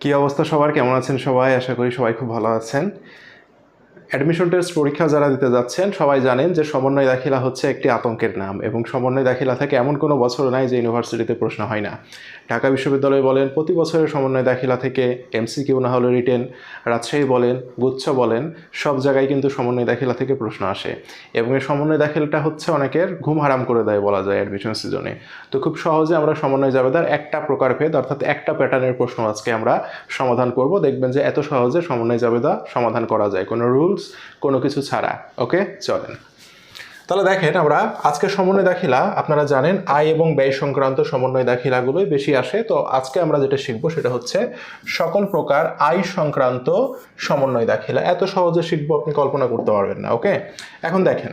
কি অবস্থা সবার? কেমন আছেন সবাই? আশা করি সবাই খুব ভালো আছেন। অ্যাডমিশন টেস্ট পরীক্ষা যারা দিতে যাচ্ছেন, সবাই জানেন যে সমন্বয় দাখিলা হচ্ছে একটি আতঙ্কের নাম এবং সমন্বয় দাখিলা থেকে এমন কোনো বছর নাই যে ইউনিভার্সিটিতে প্রশ্ন হয় না। ঢাকা বিশ্ববিদ্যালয় বলেন, প্রতি বছরের সমন্বয় দাখিলা থেকে এমসি এমসিকিউ না হলে রিটেন। রাজশাহী বলেন, গুচ্ছ বলেন, সব জায়গায় কিন্তু সমন্বয় দাখিলা থেকে প্রশ্ন আসে। এবং এই সমন্বয় দাখিলাটা হচ্ছে অনেকের ঘুম হারাম করে দেয় বলা যায় অ্যাডমিশন সিজনে তো খুব সহজে আমরা সমন্বয় জাবেদার একটা প্রকারভেদ অর্থাৎ একটা প্যাটার্নের প্রশ্ন আজকে আমরা সমাধান করব। দেখবেন যে এত সহজে সমন্বয় জাবেদা সমাধান করা যায়। কোনো রুলস কোনো কিছু ছাড়া ওকে চলেন। তাহলে দেখেন আমরা আজকে সমন্বয় দাখিলা, আপনারা জানেন আয় এবং ব্যয় সংক্রান্ত সমন্বয় দাখিলাগুলোই বেশি আসে। তো আজকে আমরা যেটা শিখব সেটা হচ্ছে সকল প্রকার আয় সংক্রান্ত সমন্বয় দাখিলা। এত সহজে শিখব আপনি কল্পনা করতে পারবেন না, ওকে? এখন দেখেন,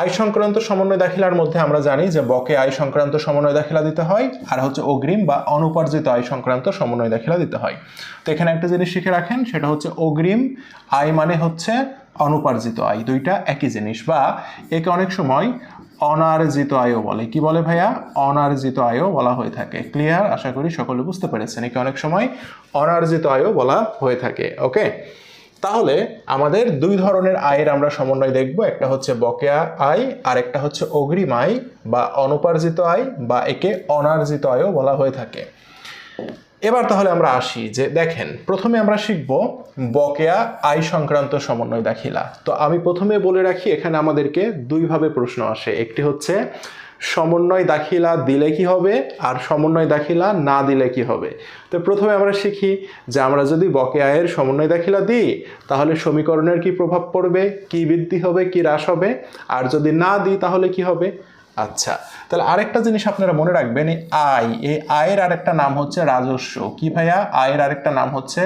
আয় সংক্রান্ত সমন্বয় দাখিলার মধ্যে আমরা জানি যে বকে আয় সংক্রান্ত সমন্বয় দাখিলা দিতে হয়, আর হচ্ছে অগ্রিম বা অনুপার্জিত আয় সংক্রান্ত সমন্বয় দাখিলা দিতে হয়। তো এখানে একটা জিনিস শিখে রাখেন, সেটা হচ্ছে অগ্রিম, আয় মানে হচ্ছে অনুপার্জিত আয়, দুইটা একই জিনিস বা একে অনেক সময় অনার্জিত আয়ও বলে। কি বলে ভাইয়া? অনার্জিত আয়ও বলা হয়ে থাকে। ক্লিয়ার আশা করি সকলে বুঝতে পেরেছেন। একে অনেক সময় অনার্জিত আয়ও বলা হয়ে থাকে। ওকে তাহলে আমাদের দুই ধরনের আয়ের আমরা সমন্বয় দেখব। একটা হচ্ছে বকেয়া আয় আর একটা হচ্ছে অগ্রিম আয় বা অনুপার্জিত আয় বা একে অনার্জিত আয়ও বলা হয়ে থাকে। এবার তাহলে আমরা আসি যে, দেখেন, প্রথমে আমরা শিখব বকেয়া আয় সংক্রান্ত সমন্বয় দাখিলা। তো আমি প্রথমে বলে রাখি, এখানে আমাদেরকে দুইভাবে প্রশ্ন আসে। একটি হচ্ছে, সমন্বয় দাখিলা দিলে কি হবে? আর সমন্বয় দাখিলা না দিলে কি হবে? তো প্রথমে আমরা শিখি যে, আমরা যদি বকেয়া আয়ের সমন্বয় দাখিলা দিই, তাহলে সমীকরণের কি প্রভাব পড়বে? কি বৃদ্ধি হবে? কি হ্রাস হবে? আর যদি না দিই, তাহলে কি হবে? আচ্ছা তাহলে আরেকটা জিনিস আপনারা মনে রাখবেন, এই আয় এই আয়ের আরেকটা নাম হচ্ছে রাজস্ব। কি ভাইয়া? আয়ের আরেকটা নাম হচ্ছে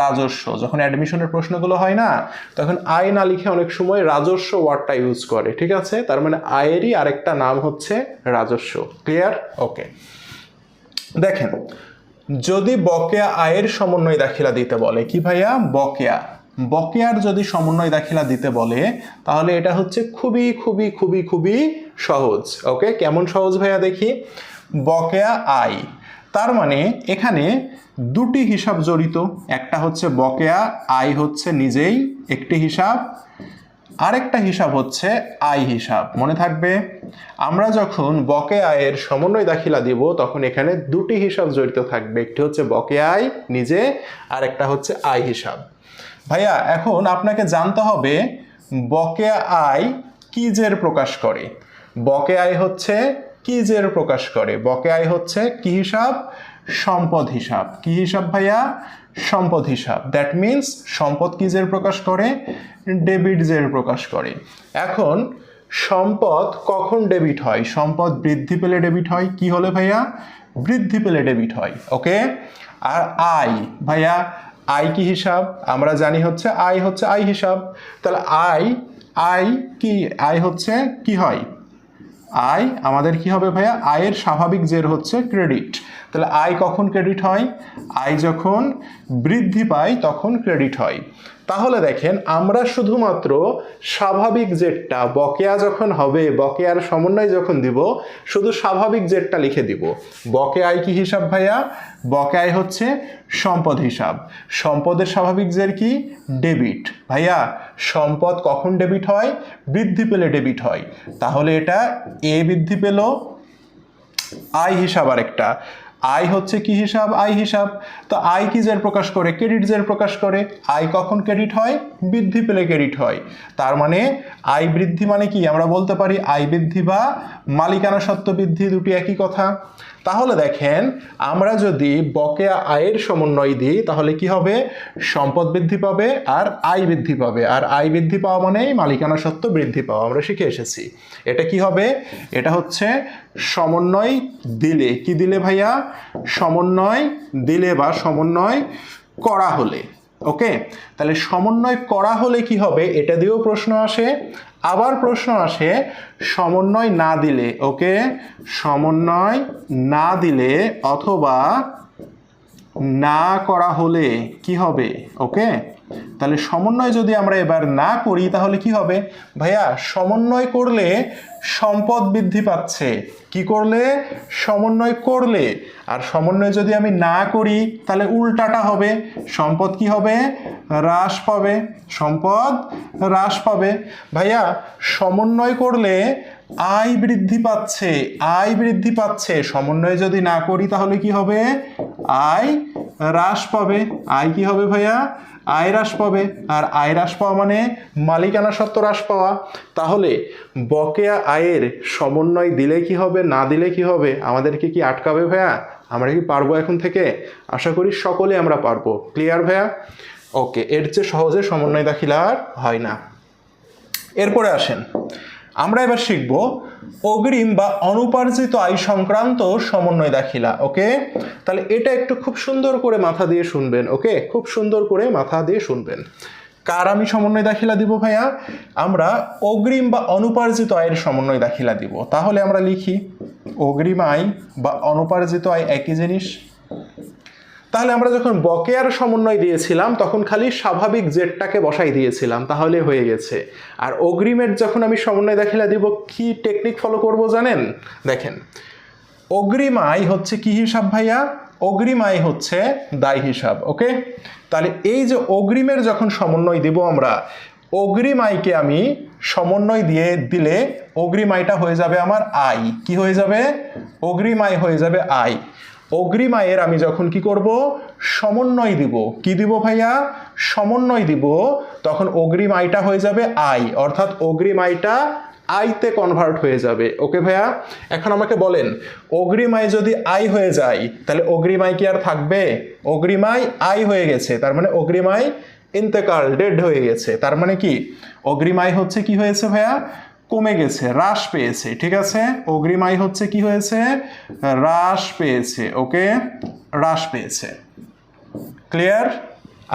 রাজস্ব। যখন অ্যাডমিশনের প্রশ্নগুলো হয় না, তখন আয় না লিখে অনেক সময় রাজস্ব ওয়ার্ডটা ইউজ করে, ঠিক আছে? তার মানে আয়েরই আরেকটা নাম হচ্ছে রাজস্ব। ক্লিয়ার ওকে দেখেন, যদি বকেয়া আয়ের সমন্বয় দাখিলা দিতে বলে, কি ভাইয়া? বকেয়া। বকেয়ার যদি সমন্বয় দাখিলা দিতে বলে, তাহলে এটা হচ্ছে খুবই খুবই খুবই খুবই সহজ। ওকে কেমন সহজ ভাইয়া দেখি? বকেয়া আয়। তার মানে এখানে দুটি হিসাব জড়িত। একটা হচ্ছে বকেয়া আয় হচ্ছে নিজেই একটি হিসাব। আরেকটা হিসাব হচ্ছে আয় হিসাব। মনে থাকবে? আমরা যখন বকে আয়ের সমন্বয় দাখিলা দিব, তখন এখানে দুটি হিসাব জড়িত থাকবে। একটি হচ্ছে বকে আয় নিজে আর একটা হচ্ছে আয় হিসাব। ভাইয়া, এখন আপনাকে জানতে হবে বকেয়া আয় কি জের প্রকাশ করে। বকে আয় হচ্ছে কি জের প্রকাশ করে। বকে আয় হচ্ছে কি হিসাব? সম্পদ হিসাব। কি হিসাব ভাইয়া? সম্পদ হিসাব। দ্যাট মিন্স সম্পদ কি জের প্রকাশ করে? ডেবিট জের প্রকাশ করে। এখন সম্পদ কখন ডেবিট হয়? সম্পদ বৃদ্ধি পেলে ডেবিট হয়। কি হলে ভাইয়া? বৃদ্ধি পেলে ডেবিট হয়। ওকে আর আয় ভাইয়া আয় কি হিসাব? আমরা জানি হচ্ছে আই হচ্ছে আই হিসাব। তাহলে আই আই কি, আই হচ্ছে কি হয়? আয় আমাদের কি হবে ভাইয়া? আয়ের স্বাভাবিক জের হচ্ছে ক্রেডিট। তাহলে আয় কখন ক্রেডিট হয়? আয় যখন বৃদ্ধি পায়, তখন ক্রেডিট হয়। তাহলে দেখেন, আমরা শুধুমাত্র স্বাভাবিক জেটটা বকেয়া যখন হবে, বকেয়ার সমন্বয় যখন দিব, শুধু স্বাভাবিক জেটটা লিখে দিব। বকেয়ায় কি হিসাব ভাইয়া? বকেয়ায় হচ্ছে সম্পদ হিসাব। সম্পদের স্বাভাবিক জের কি? ডেবিট ভাইয়া, সম্পদ কখন ডেবিট হয়? বৃদ্ধি পেলে ডেবিট হয়। তাহলে এটা এ বৃদ্ধি পেল আয় হিসাব আরেকটা। আয় হচ্ছে কি হিসাব? আয় হিসাব। তো আয় কি জের প্রকাশ করে? ক্রেডিট জের প্রকাশ করে। আয় কখন ক্রেডিট হয়? বৃদ্ধি পেলে ক্রেডিট হয়। তার মানে আয় বৃদ্ধি মানে কি? আমরা বলতে পারি আয় বৃদ্ধি বা মালিকানা সত্ত্ব বৃদ্ধি দুটি একই কথা। তাহলে দেখেন, আমরা যদি বকেয়া আয়ের সমন্বয় দিই, তাহলে কি হবে? সম্পদ বৃদ্ধি পাবে আর আয় বৃদ্ধি পাবে। আর আয় বৃদ্ধি পাওয়া মানেই মালিকানা সত্ত্ব বৃদ্ধি পাওয়া। আমরা শিখে এসেছি। এটা কি হবে? এটা হচ্ছে সমন্বয় দিলে। কি দিলে ভাইয়া? সমন্বয় দিলে বা সমন্বয় করা হলে। ওকে, তাহলে সমন্বয় করা হলে কি হবে? এটা দিয়েও প্রশ্ন আসে, আবার প্রশ্ন আসে, সমন্বয় না দিলে, ওকে? সমন্বয় না দিলে অথবা না করা হলে কি হবে? ওকে? তাহলে সমন্বয় যদি আমরা এবার না করি, তাহলে কি হবে? ভাইয়া, সমন্বয় করলে সম্পদ বৃদ্ধি পাচ্ছে। কি করলে? সমন্বয় করলে। আর সমন্বয় যদি আমি না করি, তাহলে উল্টাটা হবে। সম্পদ কি হবে? হ্রাস পাবে। সম্পদ হ্রাস পাবে। ভাইয়া, সমন্বয় করলে আয় বৃদ্ধি পাচ্ছে। আয় বৃদ্ধি পাচ্ছে। সমন্বয় যদি না করি, তাহলে কি হবে? আয় হ্রাস পাবে। আয় কি হবে ভাইয়া? আয় হ্রাস পাবে। আর আয় হ্রাস পাওয়া মানে মালিকানা সত্ত্ব হ্রাস পাওয়া। তাহলে বকেয়া আয়ের সমন্বয় দিলে কি হবে, না দিলে কি হবে, আমাদেরকে কি আটকাবে ভাইয়া? আমরা কি পারব এখন থেকে? আশা করি সকলে আমরা পারব। ক্লিয়ার ভাইয়া? ওকে এর চেয়ে সহজে সমন্বয় দাখিল আর হয় না। এরপরে আসেন। আমরা এবার শিখব অগ্রিম বা অনুপার্জিত আয় সংক্রান্ত সমন্বয় দাখিলা, ওকে? তাহলে এটা একটু খুব সুন্দর করে মাথা দিয়ে শুনবেন, ওকে? খুব সুন্দর করে মাথা দিয়ে শুনবেন। কার আমি সমন্বয় দাখিলা দিব ভাইয়া? আমরা অগ্রিম বা অনুপার্জিত আয়ের সমন্বয় দাখিলা দিব। তাহলে আমরা লিখি, অগ্রিম আয় বা অনুপার্জিত আয় একই জিনিস? তাহলে আমরা যখন বকেয়ার সমন্বয় দিয়েছিলাম, তখন খালি স্বাভাবিক জেটটাকে বসাই দিয়েছিলাম, তাহলে হয়ে গেছে। আর অগ্রিমের যখন আমি সমন্বয় দেখিলা দিব, কি টেকনিক ফলো করব জানেন? দেখেন, অগ্রিম আয় হচ্ছে কি হিসাব ভাইয়া? অগ্রিম আয় হচ্ছে দায় হিসাব, ওকে? তাহলে এই যে অগ্রিমের যখন সমন্বয় দিব আমরা, অগ্রিম আয়কে আমি সমন্বয় দিয়ে দিলে অগ্রিম আয়টা হয়ে যাবে আমার আয়। কি হয়ে যাবে? অগ্রিম আয় হয়ে যাবে আয়। অগ্রিম আয়ের আমি যখন কি করব? সমন্বয় দিব। কি দিব ভাইয়া? সমন্বয় দিব। তখন অগ্রিম আয়টা হয়ে যাবে আয়। অর্থাৎ অগ্রিম আয়টা আইতে কনভার্ট হয়ে যাবে। ওকে ভাইয়া? এখন আমাকে বলেন, অগ্রিম আয় যদি আয় হয়ে যায়, তাহলে অগ্রিম আয় কি আর থাকবে? অগ্রিম আই হয়ে গেছে। তার মানে অগ্রিম আয় ইন্তেকাল ডেড হয়ে গেছে। তার মানে কি? অগ্রিম আয় হচ্ছে কি হয়েছে ভাইয়া? কমে গেছে, হ্রাস পেয়েছে, ঠিক আছে? অগ্রিম আয় হচ্ছে কি হয়েছে? হ্রাস পেয়েছে, ওকে? হ্রাস পেয়েছে। ক্লিয়ার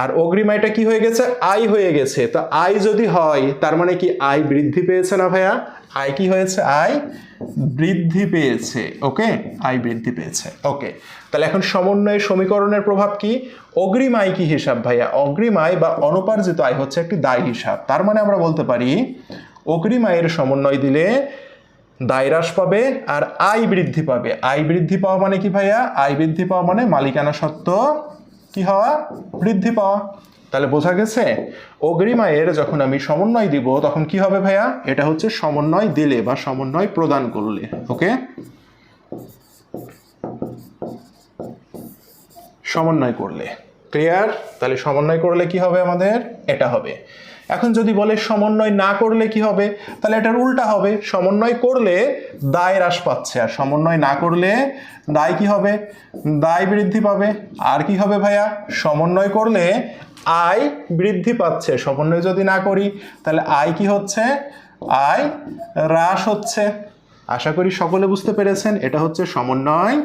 আর অগ্রিম আয়টা কি হয়ে গেছে? আয় হয়ে গেছে। তো আয় যদি হয়, তার মানে কি আয় বৃদ্ধি পেয়েছে না ভাইয়া? আয় কি হয়েছে? আয় বৃদ্ধি পেয়েছে, ওকে? আয় বৃদ্ধি পেয়েছে, ওকে। তাহলে এখন সমন্বয় সমীকরণের প্রভাব কি? অগ্রিম আয় কি হিসাব ভাইয়া? অগ্রিম আয় বা অনুপার্জিত আয় হচ্ছে একটি দায় হিসাব। তার মানে আমরা বলতে পারি অগ্রিম আয়ের সমন্বয় দিলে দায় হ্রাস পাবে আর আয় বৃদ্ধি পাবে। আয় বৃদ্ধি পাওয়া মানে কি ভাইয়া? আয় বৃদ্ধি পাওয়া মানে মালিকানা সত্ত্ব কি হওয়া? বৃদ্ধি পাওয়া। তাহলে বোঝা গেছে, অগ্রিম আয়ের যখন আমি সমন্বয় দিব, তখন কি হবে ভাইয়া? এটা হচ্ছে সমন্বয় দিলে বা সমন্বয় প্রদান করলে, ওকে? সমন্বয় করলে। ক্লিয়ার? তাহলে সমন্বয় করলে কি হবে আমাদের? এটা হবে। এখন যদি বলে সমন্বয় না করলে কি হবে? তাহলে এটার উল্টা হবে। সমন্বয় করলে দায় হ্রাস পাচ্ছে। আর সমন্বয় না করলে দায় কি হবে? দায় বৃদ্ধি পাবে। আর কি হবে ভাইয়া? সমন্বয় করলে আয় বৃদ্ধি পাচ্ছে। সমন্বয় যদি না করি, তাহলে আয় কি হচ্ছে? আয় হ্রাস হচ্ছে। আশা করি সকলে বুঝতে পেরেছেন। এটা হচ্ছে সমন্বয়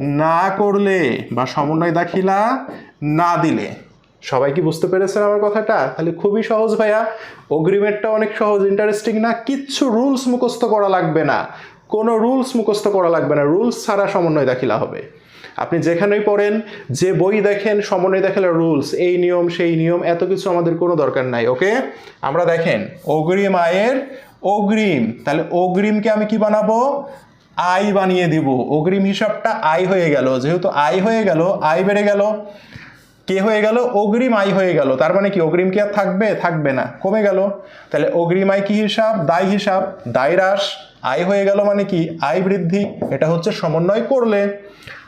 না করলে বা সমন্বয় দাখিলা না দিলে। সবাই কি বুঝতে পেরেছেন আমার কথাটা? তাহলে খুবই সহজ ভাইয়া। অগ্রিমেরটা অনেক সহজ ইন্টারেস্টিং না? কিচ্ছু রুলস মুখস্থ করা লাগবে না। কোনো রুলস মুখস্থ করা লাগবে না। রুলস ছাড়া সমন্বয় দাখিলা হবে। আপনি যেখানেই পড়েন, যে বই দেখেন, সমন্বয় দেখালে রুলস এই নিয়ম, সেই নিয়ম, এত কিছু আমাদের কোনো দরকার নাই ওকে আমরা দেখেন, অগ্রিম আয়ের অগ্রিম। তাহলে অগ্রিমকে আমি কি বানাবো? আয় বানিয়ে দিব। অগ্রিম হিসাবটা আয় হয়ে গেল। যেহেতু আয় হয়ে গেল, আয় বেড়ে গেল। কে হয়ে গেল? অগ্রিম আয় হয়ে গেল। তার মানে কি? অগ্রিম কি আর থাকবে? থাকবে না। কমে গেল। তাহলে অগ্রিম আয় কি হিসাব? দায় হিসাব। দায় হ্রাস। আয় হয়ে গেল মানে কি? আয় বৃদ্ধি। এটা হচ্ছে সমন্বয় করলে।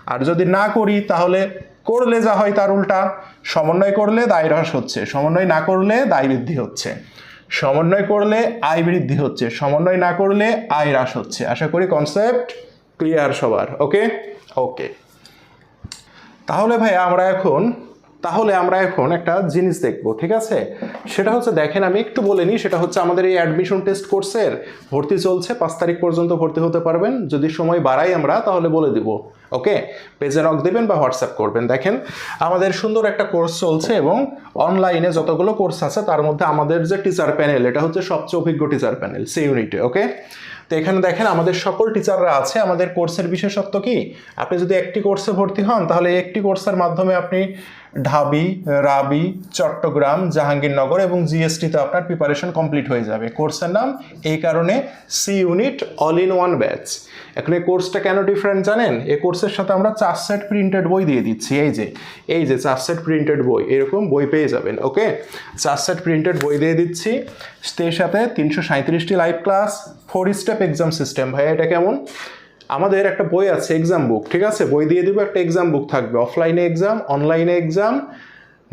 আর যদি না করি, তাহলে করলে যা হয় তার উল্টা। সমন্বয় করলে দায় হ্রাস হচ্ছে। সমন্বয় না করলে দায় বৃদ্ধি হচ্ছে। সমন্বয় করলে আয় বৃদ্ধি হচ্ছে। সমন্বয় না করলে আয় হ্রাস হচ্ছে। আশা করি কনসেপ্ট ক্লিয়ার সবার। ওকে ওকে তাহলে ভাই আমরা এখন তাহলে আমরা এখন একটা জিনিস দেখব, ঠিক আছে? সেটা হচ্ছে, দেখেন আমি একটু বলে নিই, সেটা হচ্ছে আমাদের এই অ্যাডমিশন টেস্ট কোর্সের ভর্তি চলছে, পাঁচ তারিখ পর্যন্ত ভর্তি হতে পারবেন। যদি সময় বাড়াই আমরা, তাহলে বলে দিব, ওকে? পেজে নক দেবেন বা হোয়াটসঅ্যাপ করবেন। দেখেন, আমাদের সুন্দর একটা কোর্স চলছে এবং অনলাইনে যতগুলো কোর্স আছে, তার মধ্যে আমাদের যে টিচার প্যানেল এটা হচ্ছে সবচেয়ে অভিজ্ঞ টিচার প্যানেল সে ইউনিটে ওকে? তো এখানে দেখেন, আমাদের সকল টিচাররা আছে। আমাদের কোর্সের বিশেষত্ব কি? আপনি যদি একটি কোর্সে ভর্তি হন, তাহলে একটি কোর্সের মাধ্যমে আপনি ঢাবি, রাবি, চট্টগ্রাম, জাহাঙ্গীরনগর এবং জিএসটিতে আপনার প্রিপারেশন কমপ্লিট হয়ে যাবে। কোর্সের নাম এই কারণে C unit all in one batch এখন এই কোর্সটা কেন ডিফারেন্ট জানেন? এই কোর্সের সাথে আমরা চার সেট প্রিন্টেড বই দিয়ে দিচ্ছি। এই যে এই যে চার সেট প্রিন্টেড বই, এরকম বই পেয়ে যাবেন ওকে চার সেট প্রিন্টেড বই দিয়ে দিচ্ছি। এর সাথে তিনশো সাঁত্রিশটি live class four step exam system ভাই এটা কেমন? আমাদের একটা বই আছে এক্সাম বুক ঠিক আছে? বই দিয়ে দিব, একটা এক্সাম বুক থাকবে। অফলাইনে এক্সাম অনলাইনে এক্সাম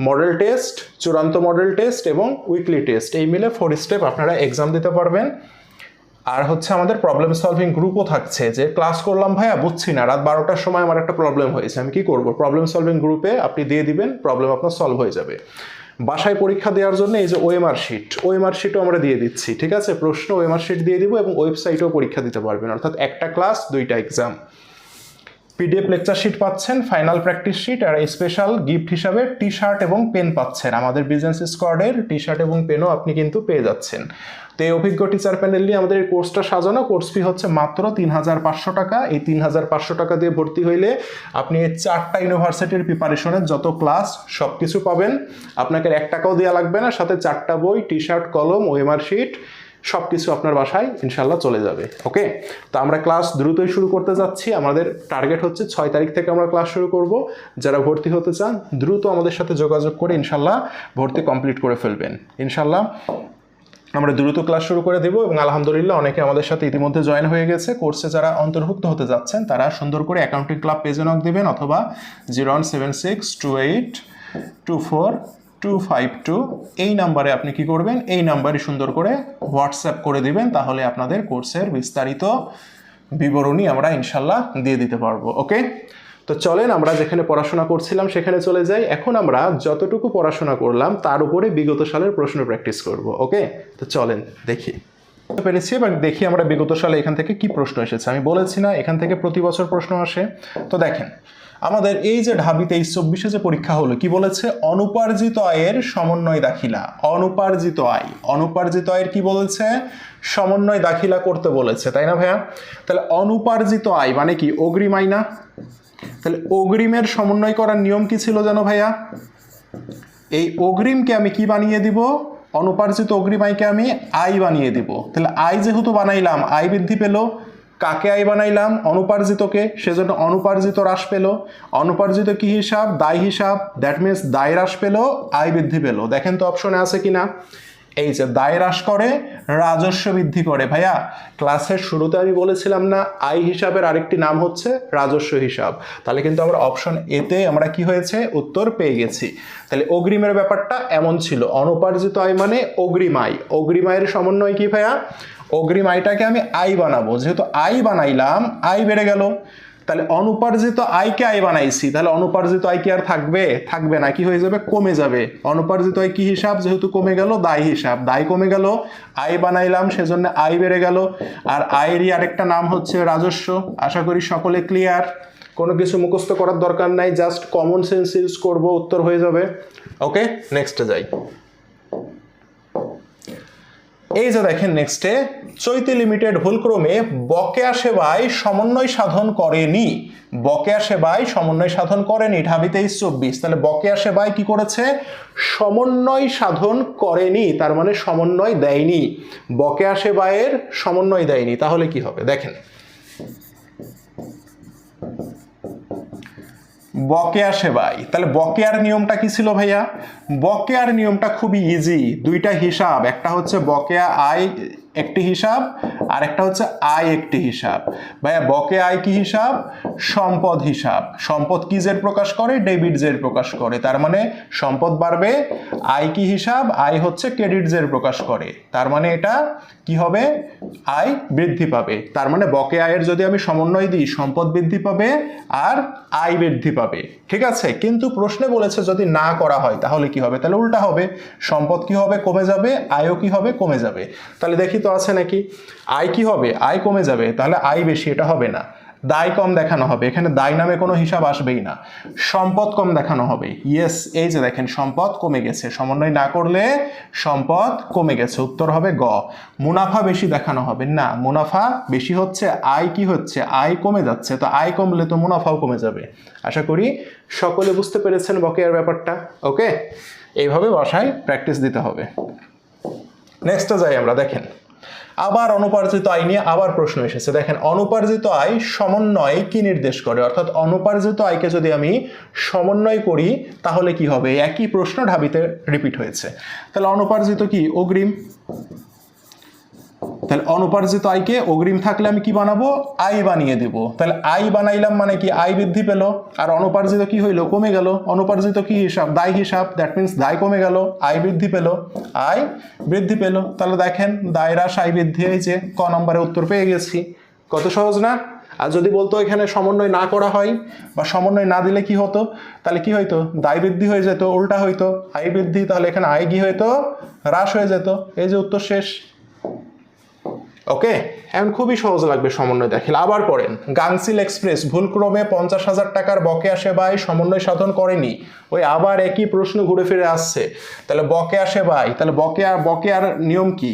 মডেল টেস্ট চূড়ান্ত মডেল টেস্ট এবং উইকলি টেস্ট এই মিলে ফোর স্টেপ আপনারা এক্সাম দিতে পারবেন। আর হচ্ছে আমাদের প্রবলেম সলভিং গ্রুপও থাকছে যে ক্লাস করলাম ভাইয়া, বুঝছি না, রাত বারোটার সময় আমার একটা প্রবলেম হয়েছে। আমি কি করব? প্রবলেম সলভিং গ্রুপে আপনি দিয়ে দিবেন প্রবলেম আপনার সলভ হয়ে যাবে। বাসায় পরীক্ষা দেওয়ার জন্য এই যে ওএমআর শিট ওএমআর শিটও আমরা দিয়ে দিচ্ছি, ঠিক আছে? প্রশ্ন ওএমআর শিট দিয়ে দিব এবং ওয়েবসাইটেও পরীক্ষা দিতে পারবেন। অর্থাৎ একটা ক্লাস দুইটা এক্সাম পিডিএফ লেকচার শিট পাচ্ছেন ফাইনাল প্র্যাকটিস শিট আর স্পেশাল গিফট হিসাবে টি শার্ট এবং পেন পাচ্ছেন। আমাদের বিজনেস স্কোয়াডের টি শার্ট এবং পেনও আপনি কিন্তু পেয়ে যাচ্ছেন। তো এই অভিজ্ঞ টিচার প্যানেল নিয়ে আমাদের এই কোর্সটা সাজানো। কোর্স ফি হচ্ছে মাত্র তিন হাজার পাঁচশো টাকা। এই তিন হাজার পাঁচশো টাকা দিয়ে ভর্তি হইলে আপনি এই চারটা ইউনিভার্সিটির প্রিপারেশনের যত ক্লাস সব কিছু পাবেন। আপনাকে এক টাকাও দেওয়া লাগবে না। সাথে চারটা বই টি শার্ট কলম ওয়েমার শিট সব কিছু আপনার বাসায় ইনশাল্লাহ চলে যাবে ওকে তো আমরা ক্লাস দ্রুতই শুরু করতে যাচ্ছি। আমাদের টার্গেট হচ্ছে ছয় তারিখ থেকে আমরা ক্লাস শুরু করব। যারা ভর্তি হতে চান, দ্রুত আমাদের সাথে যোগাযোগ করে ইনশাল্লাহ ভর্তি কমপ্লিট করে ফেলবেন। ইনশাল্লাহ আমরা দ্রুত ক্লাস শুরু করে দেবো এবং আলহামদুলিল্লাহ অনেকে আমাদের সাথে ইতিমধ্যে জয়েন হয়ে গেছে। কোর্সে যারা অন্তর্ভুক্ত হতে যাচ্ছেন, তারা সুন্দর করে অ্যাকাউন্টিং ক্লাব পেজে নক দেবেন অথবা zero one seven six two eight two four two five two এই নাম্বারে আপনি কি করবেন? এই নাম্বারে সুন্দর করে হোয়াটসঅ্যাপ করে দিবেন, তাহলে আপনাদের কোর্সের বিস্তারিত বিবরণী আমরা ইনশাল্লাহ দিয়ে দিতে পারব ওকে তো চলেন আমরা যেখানে পড়াশোনা করছিলাম সেখানে চলে যাই। এখন আমরা যতটুকু পড়াশোনা করলাম, তার উপরে বিগত সালের প্রশ্ন প্র্যাকটিস করব ওকে তো চলেন দেখি। পেরেছি? এবার দেখি আমরা বিগত সালে এখান থেকে কি প্রশ্ন এসেছে। আমি বলেছি না, এখান থেকে প্রতি বছর প্রশ্ন আসে। তো দেখেন আমাদের এই যে ঢাবি তেইশ চব্বিশে যে পরীক্ষা হলো, কি বলেছে? অনুপার্জিত আয়ের সমন্বয় দাখিলা। অনুপার্জিত আয়। অনুপার্জিত আয়ের কি বলেছে? সমন্বয় দাখিলা করতে বলেছে, তাই না ভাইয়া? তাহলে অনুপার্জিত আয় মানে কি? অগ্রিম আয় না? তাহলে অগ্রিমের সমন্বয় করার নিয়ম কি ছিল জানো ভাইয়া? এই অগ্রিমকে আমি কি বানিয়ে দিব? অনুপার্জিত অগ্রিম আয়কে আমি আই বানিয়ে দিব। তাহলে আই যেহেতু বানাইলাম, আয় বৃদ্ধি পেল। কাকে আয় বানাইলাম? অনুপার্জিতকে। সেজন্য অনুপার্জিত হ্রাস পেল। অনুপার্জিত কি হিসাব? দায় হিসাব। দ্যাট মিনস দায় হ্রাস পেল, আয় বৃদ্ধি পেল। দেখেন তো অপশনে আছে কিনা? এই যে দায় হ্রাস করে, রাজস্ব বৃদ্ধি করে। ভাইয়া, ক্লাসের শুরুতে আমি বলেছিলাম না, আয় হিসাবের আরেকটি নাম হচ্ছে রাজস্ব হিসাব। তাহলে কিন্তু আমরা অপশন এতে আমরা কি হয়েছে? উত্তর পেয়ে গেছি। তাহলে অগ্রিমের ব্যাপারটা এমন ছিল। অনুপার্জিত আয় মানে অগ্রিম আয়। অগ্রিম আয়ের সমন্বয় কি ভাইয়া? অগ্রিম আয়টাকে আমি আই বানাবো। যেহেতু আই বানাইলাম, আয় বেড়ে গেল। তাহলে অনুপার্জিত আয়কে আয় বানাইছি, তাহলে অনুপার্জিত আয় কি আর থাকবে থাকবে না, কি হয়ে যাবে? কমে যাবে। অনুপার্জিত আয় কি হিসাব? যেহেতু কমে গেল দায় হিসাব। দায় কমে গেল আয় বানাইলাম, সেজন্য আয় বেড়ে গেল। আর আয়েরই আরেকটা নাম হচ্ছে রাজস্ব। আশা করি সকলে ক্লিয়ার কোনো কিছু মুখস্থ করার দরকার নাই জাস্ট কমন সেন্স ইউজ করব, উত্তর হয়ে যাবে। ওকে নেক্সটে যাই। এই যে দেখেন নেক্সটে চৈতি লিমিটেড ভুলক্রমে বকেয়া সেবায় সমন্বয় সাধন করেনি। বকেয়া সেবায় সমন্বয় সাধন করেনি ঢাবি তেইশ চব্বিশ। তাহলে বকেয়া সেবায় কি করেছে? সমন্বয় সাধন করেনি, তার মানে সমন্বয় দেয়নি। বকেয়া সেবায়ের সমন্বয় দেয়নি, তাহলে কি হবে? দেখেন। বকেয়া সেবায় তাহলে বকেয়ার নিয়মটা কি ছিল ভাইয়া? বকেয়ার নিয়মটা খুবই ইজি দুইটা হিসাব। একটা হচ্ছে বকেয়া আয় একটি হিসাব আর একটা হচ্ছে আয় একটি হিসাব। ভাইয়া, বকে আয় কি হিসাব? সম্পদ হিসাব। সম্পদ কি জের প্রকাশ করে? ডেবিট জের প্রকাশ করে। তার মানে সম্পদ বাড়বে, আয় কি হিসাব? আয় হচ্ছে ক্রেডিট জের প্রকাশ করে। তার মানে এটা কি হবে? আয় বৃদ্ধি পাবে। তার মানে বকে আয়ের যদি আমি সমন্বয় দিই, সম্পদ বৃদ্ধি পাবে আর আয় বৃদ্ধি পাবে। ঠিক আছে? কিন্তু প্রশ্নে বলেছে যদি না করা হয়, তাহলে কি হবে? তাহলে উল্টা হবে। সম্পদ কি হবে? কমে যাবে, আয়ও কি হবে? কমে যাবে। তাহলে দেখি তো আছে নাকি? আয় কি হবে? আয় কমে যাবে, তাহলে আয় বেশি, এটা হবে না। দায় কম দেখানো হবে, এখানে দায় নামে কোনো হিসাব আসবেই না। সম্পদ কম দেখানো হবে। ইয়েস এই যে দেখেন, সম্পদ কমে গেছে। সমন্বয় না করলে সম্পদ কমে গেছে। উত্তর হবে গ। মুনাফা বেশি দেখানো হবে। না, মুনাফা বেশি হচ্ছে আয় কি হচ্ছে? আয় কমে যাচ্ছে। তো আয় কমলে তো মুনাফাও কমে যাবে। আশা করি সকলে বুঝতে পেরেছেন বকেয়ার ব্যাপারটা। ওকে এইভাবে বাসায় প্র্যাকটিস দিতে হবে। নেক্সটে যাই আমরা, দেখেন। আবার অনুপার্জিত আয় নিয়ে আবার প্রশ্ন এসেছে। দেখেন, অনুপার্জিত আয় সমন্বয় কি নির্দেশ করে? অর্থাৎ অনুপার্জিত আয়কে যদি আমি সমন্বয় করি, তাহলে কি হবে? একই প্রশ্ন ঢাবিতে রিপিট হয়েছে। তাহলে অনুপার্জিত কি? অগ্রিম। তাহলে অনুপার্জিত আয়কে অগ্রিম থাকলে আমি কি বানাবো? আয় বানিয়ে দেব। তাহলে আয় বানাইলাম মানে কি? আয় বৃদ্ধি পেল। আর অনুপার্জিত কি হইল? কমে গেল। অনুপার্জিত কি হিসাব? দায় হিসাব। দ্যাট মিন্স দায় কমে গেল। আয় বৃদ্ধি পেল। আয় বৃদ্ধি পেল। তাহলে দেখেন দায় আয় বৃদ্ধি হয়েছে। ক নম্বরে উত্তর পেয়ে গেছি। কত সহজ না? আর যদি বলতো এখানে সমন্বয় না করা হয় বা সমন্বয় না দিলে কি হতো? তাহলে কি হইতো? দায় বৃদ্ধি হয়ে যেত, উল্টা হইতো। আয় বৃদ্ধি, তাহলে এখানে আয় কি হইতো? হ্রাস হয়ে যেত। এই যে উত্তর শেষ। ওকে এখন খুবই সহজ লাগবে সমন্বয় দেখিল। আবার পড়েন গাংসিল এক্সপ্রেস ভুলক্রমে পঞ্চাশ হাজার টাকার বকেয়া সেবায় সমন্বয় সাধন করেনি। ওই আবার একই প্রশ্ন ঘুরে ফিরে আসছে। তাহলে বকেয়া সেবায় তাহলে বকেয়া বকেয়ার নিয়ম কি?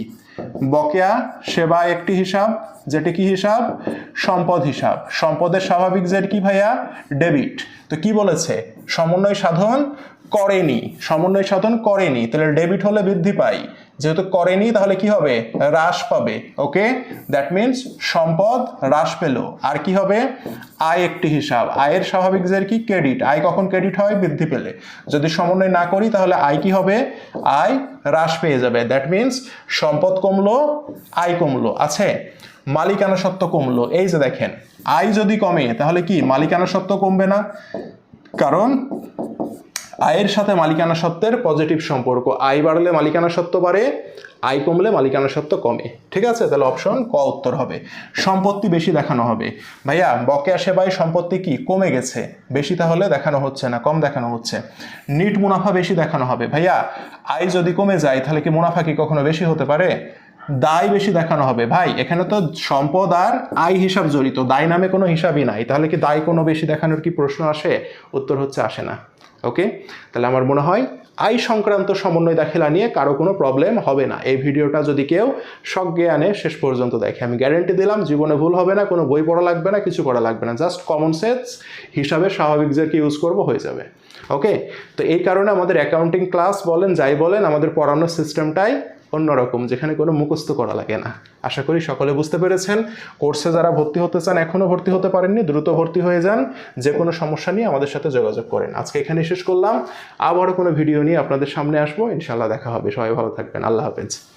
বকেয়া সেবা একটি হিসাব, যেটি কি হিসাব? সম্পদ হিসাব। সম্পদের স্বাভাবিক জের কি ভাইয়া? ডেবিট। তো কি বলেছে? সমন্বয় সাধন করেনি। সমন্বয় সাধন করেনি। তাহলে ডেবিট হলে বৃদ্ধি পাই। যেহেতু করেনি, তাহলে কি হবে? হ্রাস পাবে, ওকে? দ্যাট মিন্স সম্পদ হ্রাস পেল। আর কি হবে? আয় একটি হিসাব। আয়ের স্বাভাবিক জের কি? ক্রেডিট। আয় কখন ক্রেডিট হয়? বৃদ্ধি পেলে। যদি সমন্বয় না করি, তাহলে আয় কি হবে? আয় হ্রাস পেয়ে যাবে। দ্যাট মিন্স সম্পদ কমলো, আয় কমলো। আছে? মালিকানা সত্ত্ব কমলো। এই যে দেখেন, আয় যদি কমে, তাহলে কি? মালিকানা সত্ত্ব কমবে না। কারণ আয়ের সাথে মালিকানা সত্ত্বের পজিটিভ সম্পর্ক। আয় বাড়লে মালিকানা সত্ত্ব বাড়ে আয় কমলে মালিকানা সত্ত্ব কমে। ঠিক আছে? তাহলে অপশন ক উত্তর হবে। সম্পত্তি বেশি দেখানো হবে। ভাইয়া বকেয়া সেবায় সম্পত্তি কি? কমে গেছে। বেশি তাহলে দেখানো হচ্ছে না, কম দেখানো হচ্ছে। নিট মুনাফা বেশি দেখানো হবে। ভাইয়া আয় যদি কমে যায়, তাহলে কি মুনাফা কি কখনো বেশি হতে পারে? দায় বেশি দেখানো হবে। ভাই, এখানে তো সম্পদ আর আয় হিসাব জড়িত। দায় নামে কোনো হিসাবই নাই। তাহলে কি দায় কোনো বেশি দেখানোর কি প্রশ্ন আসে? উত্তর হচ্ছে আসে না। ওকে তাহলে আমার মনে হয় আই সংক্রান্ত সমন্বয় দাখিলা নিয়ে কারও কোনো প্রবলেম হবে না। এই ভিডিওটা যদি কেউ সজ্ঞানে শেষ পর্যন্ত দেখে। আমি গ্যারেন্টি দিলাম, জীবনে ভুল হবে না, কোনো বই পড়া লাগবে না, কিছু করা লাগবে না। জাস্ট কমন সেন্স হিসাবে স্বাভাবিক যে কি ইউজ করব হয়ে যাবে। ওকে তো এই কারণে আমাদের অ্যাকাউন্টিং ক্লাস বলেন, যাই বলেন, আমাদের পড়ানোর সিস্টেমটাই অন্যরকম, যেখানে কোনো মুখস্থ করা লাগে না। আশা করি সকলে বুঝতে পেরেছেন। কোর্সে যারা ভর্তি হতে চান এখনও ভর্তি হতে পারেননি, দ্রুত ভর্তি হয়ে যান। যে কোনো সমস্যা নিয়ে আমাদের সাথে যোগাযোগ করেন। আজকে এখানে শেষ করলাম। আবারও কোনো ভিডিও নিয়ে আপনাদের সামনে আসব। ইনশাল্লাহ দেখা হবে। সবাই ভালো থাকবেন। আল্লাহ হাফেজ।